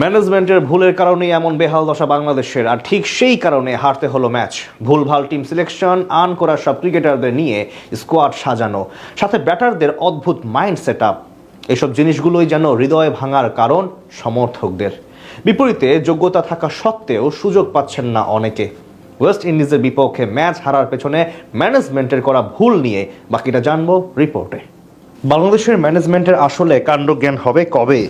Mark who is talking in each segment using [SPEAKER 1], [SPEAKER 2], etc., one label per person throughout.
[SPEAKER 1] ম্যানেজমেন্টের ভুলের কারণেই এমন বেহাল দশা বাংলাদেশের, আর ঠিক সেই কারণে হারতে হলো ম্যাচ। ভুলভাল টিম সিলেকশন, আন করা সব ক্রিকেটারদের নিয়ে স্কোয়াড সাজানো, সাথে ব্যাটারদের অদ্ভুত মাইন্ড সেট আপ এসব জিনিসগুলোই যেন হৃদয় ভাঙার কারণ সমর্থকদের। বিপরীতে যোগ্যতা থাকা সত্ত্বেও সুযোগ পাচ্ছেন না অনেকে। ওয়েস্ট ইন্ডিজের বিপক্ষে ম্যাচ হারার পেছনে ম্যানেজমেন্টের করা ভুল নিয়ে বাকিটা জানব রিপোর্টে। বাংলাদেশের ম্যানেজমেন্টের আসলে কাণ্ডজ্ঞান হবে কবে?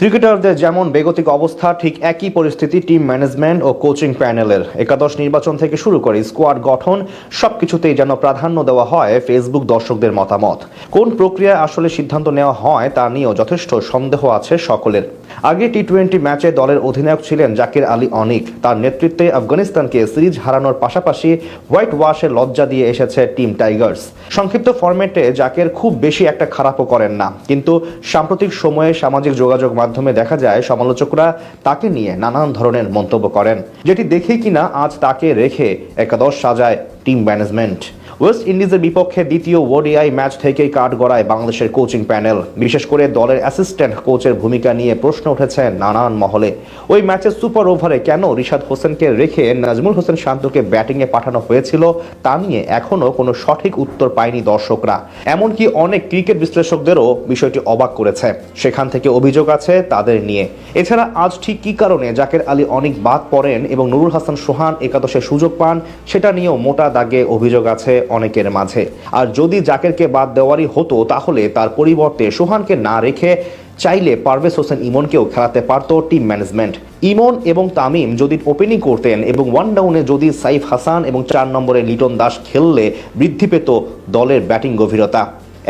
[SPEAKER 1] ক্রিকেটারদের যেমন বেগতিক অবস্থা, ঠিক একই পরিস্থিতি টিম ম্যানেজমেন্ট ও কোচিং প্যানেলের। একাদশ নির্বাচন থেকে শুরু করে স্কোয়াড গঠন, সবকিছুতেই যেন প্রাধান্য দেওয়া হয় ফেসবুক দর্শকদের মতামত। কোন প্রক্রিয়ায় আসলে সিদ্ধান্ত নেওয়া হয়, তা নিয়েও যথেষ্ট সন্দেহ আছে সকলের। আগে টি টোয়েন্টি ম্যাচে দলের অধিনায়ক ছিলেন জাকির আলী অনিক। তার নেতৃত্বে আফগানিস্তানকে সিরিজ হারানোর পাশাপাশি হোয়াইট ওয়াশে লজ্জা দিয়ে এসেছে টিম টাইগার্স। সংক্ষিপ্ত ফরম্যাটে জাকের খুব বেশি একটা খারাপও করেন না। কিন্তু সাম্প্রতিক সময়ে সামাজিক যোগাযোগ মাধ্যমে দেখা যায়, সমালোচকরা তাকে নিয়ে নানান ধরনের মন্তব্য করেন, যেটি দেখে কিনা আজ তাকে রেখে একাদশ সাজায় টিম ম্যানেজমেন্ট। ওয়েস্ট ইন্ডিজের বিপক্ষে দ্বিতীয় ওডিআই ম্যাচ থেকেই কাঠ গড়ায় বাংলাদেশের কোচিং প্যানেল। বিশেষ করে দলের অ্যাসিস্ট্যান্ট কোচের ভূমিকা নিয়ে প্রশ্ন উঠেছে নানান মহলে। ওই ম্যাচের সুপার ওভারে কেন রিশাদ হোসেনকে রেখে নাজমুল হোসেন শান্তকে ব্যাটিংয়ে পাঠানো হয়েছিল তা নিয়ে এখনও কোনো সঠিক উত্তর পায়নি দর্শকরা। এমনকি অনেক ক্রিকেট বিশ্লেষকদেরও বিষয়টি অবাক করেছে। সেখান থেকে অভিযোগ আছে তাদের নিয়ে। এছাড়া আজ ঠিক কী কারণে জাকের আলী অনেক বাদ পড়েন এবং নুরুল হাসান সোহান একাদশে সুযোগ পান, সেটা নিয়েও মোটা দাগে অভিযোগ আছে অনেকের মাঝে। আর যদি জাকেরকে বাদ দেওয়ারই হতো, তাহলে তার পরিবর্তে সোহানকে না রেখে চাইলে পারভেজ হোসেন ইমনকেও খেলাতে পারত টিম ম্যানেজমেন্ট। ইমন এবং তামিম যদি ওপেনিং করতেন এবং ওয়ান ডাউনে যদি সাইফ হাসান এবং চার নম্বরে লিটন দাস খেললে বৃদ্ধি পেত দলের ব্যাটিং গভীরতা।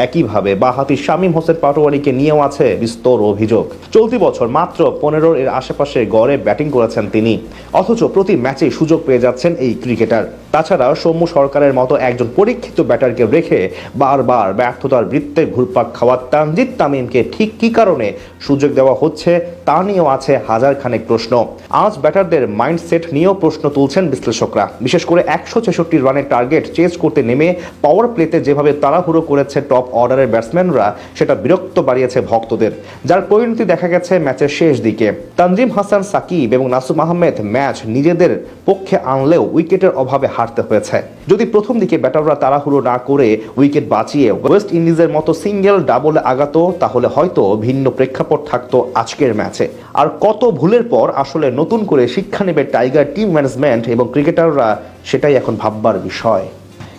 [SPEAKER 1] একইভাবে বাহাতি শামীম হোসেন পাটোয়ারিকে নিয়েও আছে বিস্তর অভিযোগ। চলতি বছর মাত্র পনেরোর এর আশেপাশে গড়ে ব্যাটিং করেছেন তিনি। অথচ প্রতি ম্যাচে সুযোগ পেয়ে যাচ্ছেন এই ক্রিকেটার। তাছাড়া সৌম্য সরকারের মতো একজন পরীক্ষিত ব্যাটারকে রেখে বারবার ব্যর্থতার বৃত্তে ঘুরপাক খাওয়া তানজিদ তামিমকে ঠিক কী কারণে সুযোগ দেওয়া হচ্ছে তা নিয়েও আছে হাজার খানেক প্রশ্ন। আজ ব্যাটারদের মাইন্ডসেট নিয়েও প্রশ্ন তুলছেন বিশ্লেষকরা। বিশেষ করে একশো ছেষট্টি রানের টার্গেট চেজ করতে নেমে পাওয়ার প্লেতে যেভাবে তাড়াহুড়ো করেছে টপ অর্ডারের ব্যাটসম্যানরা, সেটা বিরক্ত বাড়িয়েছে ভক্তদের। যার পরিণতি দেখা গেছে ম্যাচের শেষ দিকে। তানজিম হাসান সাকিব এবং নাসুম আহমেদ ম্যাচ নিজেদের পক্ষে আনলেও উইকেটের অভাবে হারতে হয়েছে। যদি প্রথম দিকে ব্যাটাররা তাড়াহুড়ো না করে উইকেট বাঁচিয়ে ওয়েস্ট ইন্ডিজের মতো সিঙ্গেল ডাবলে আগাতো, তাহলে হয়তো ভিন্ন প্রেক্ষাপট থাকতো আজকের ম্যাচে। আর কত ভুলের পর আসলে নতুন করে শিক্ষা নেবে টাইগার টিম ম্যানেজমেন্ট এবং ক্রিকেটাররা, সেটাই এখন ভাববার বিষয়।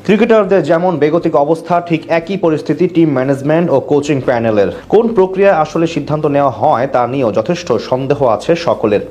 [SPEAKER 1] ক্রিকেটারদের যেমন বেগতিক অবস্থা, ঠিক একই পরিস্থিতি টিম ম্যানেজমেন্ট ও কোচিং প্যানেলের। কোন প্রক্রিয়ায় আসলে সিদ্ধান্ত নেওয়া হয় তা নিয়েও যথেষ্ট সন্দেহ আছে সকলের।